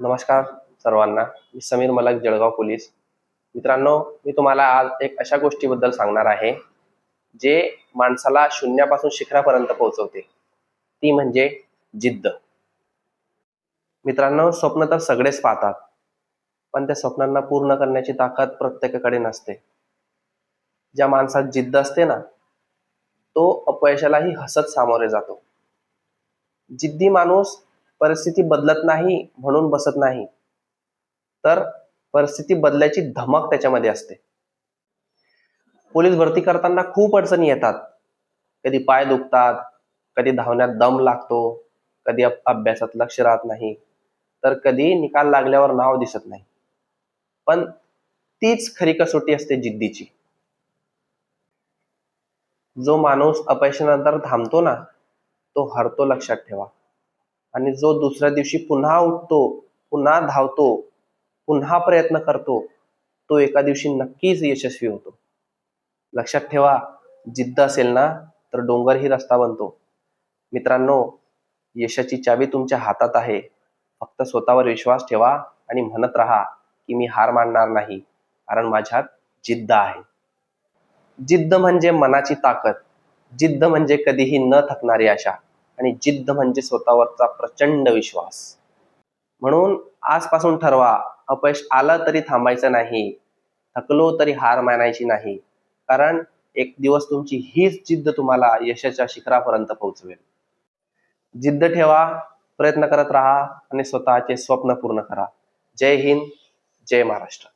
नमस्कार सर्वांना. मी समीर मलक जळगाव पोलीस. मित्रांनो मी तुम्हाला आज एक अशा गोष्टीबद्दल सांगणार आहे जे माणसाला शून्यापासून शिखरापर्यंत पोहोचवते. ती म्हणजे जिद्द. मित्रांनो स्वप्न तर सगळेच पाहतात पण त्या स्वप्नांना पूर्ण करण्याची ताकद प्रत्येकाकडे नसते. ज्या माणसात जिद्द असते ना तो अपयशालाही हसत सामोरे जातो. जिद्दी माणूस परिस्थिती बदलत नाही म्हणून बसत नाही. तर परिस्थिती बदलायची धमक त्याच्यामध्ये असते. पोलीस भरती करताना खूप अडचणी येतात. कधी पाय दुखतात कधी धावण्यात दम लागतो कधी अभ्यासात लक्ष राहत नाही तर कधी निकाल लागल्यावर नाव दिसत नाही. पण तीच खरी कसोटी असते जिद्दीची. जो माणूस अपयशानंतर थांबतो ना तो हरतो लक्षात ठेवा. आणि जो दुसऱ्या दिवशी पुन्हा उठतो पुन्हा धावतो पुन्हा प्रयत्न करतो तो एका दिवशी नक्कीच यशस्वी होतो. लक्षात ठेवा जिद्द असेल ना तर डोंगरही रस्ता बनतो. मित्रांनो यशाची चावी तुमच्या हातात आहे. फक्त स्वतःवर विश्वास ठेवा आणि म्हणत राहा की मी हार मानणार नाही कारण माझ्यात जिद्द आहे. जिद्द म्हणजे मनाची ताकद. जिद्द म्हणजे कधीही न थकणारी आशा. आणि जिद्द म्हणजे स्वतःवरचा प्रचंड विश्वास. म्हणून आजपासून ठरवा अपयश आलं तरी थांबायचं नाही थकलो तरी हार मानायची नाही कारण एक दिवस तुमची हीच जिद्द तुम्हाला यशाच्या शिखरापर्यंत पोहोचवेल. जिद्द ठेवा प्रयत्न करत राहा आणि स्वतःचे स्वप्न पूर्ण करा. जय हिंद जय महाराष्ट्र.